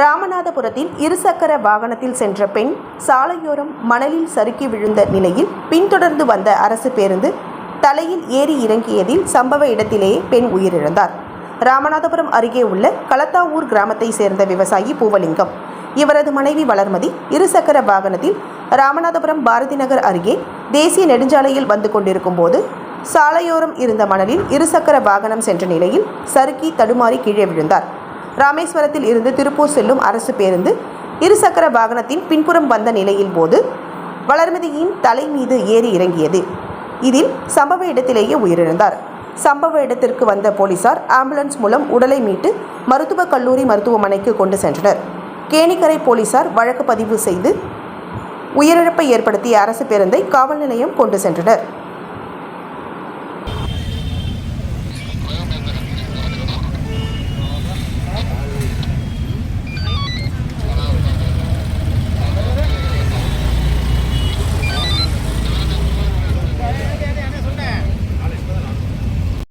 ராமநாதபுரத்தில் இருசக்கர வாகனத்தில் சென்ற பெண் சாலையோரம் மணலில் சறுக்கி விழுந்த நிலையில் பின்தொடர்ந்து வந்த அரசு பேருந்து தலையில் ஏறி இறங்கியதில் சம்பவ இடத்திலேயே பெண் உயிரிழந்தார். ராமநாதபுரம் அருகே உள்ள களத்தாவூர் கிராமத்தை சேர்ந்த விவசாயி பூவலிங்கம். இவரது மனைவி வளர்மதி இருசக்கர வாகனத்தில் ராமநாதபுரம் பாரதி நகர் அருகே தேசிய நெடுஞ்சாலையில் வந்து கொண்டிருக்கும் போது சாலையோரம் இருந்த மணலில் இருசக்கர வாகனம் சென்ற நிலையில் சறுக்கி தடுமாறி கீழே விழுந்தார். ராமேஸ்வரத்தில் இருந்து திருப்பூர் செல்லும் அரசு பேருந்து இருசக்கர வாகனத்தின் பின்புறம் வந்த நிலையில் போது வளர்மதியின் தலை மீது ஏறி இறங்கியது. இதில் சம்பவ இடத்திலேயே உயிரிழந்தார். சம்பவ இடத்திற்கு வந்த போலீசார் ஆம்புலன்ஸ் மூலம் உடலை மீட்டு மருத்துவக் கல்லூரி மருத்துவமனைக்கு கொண்டு சென்றனர். கேணிக்கரை போலீசார் வழக்கு பதிவு செய்து உயிரிழப்பை ஏற்படுத்திய அரசு பேருந்தை காவல் நிலையம் கொண்டு சென்றனர்.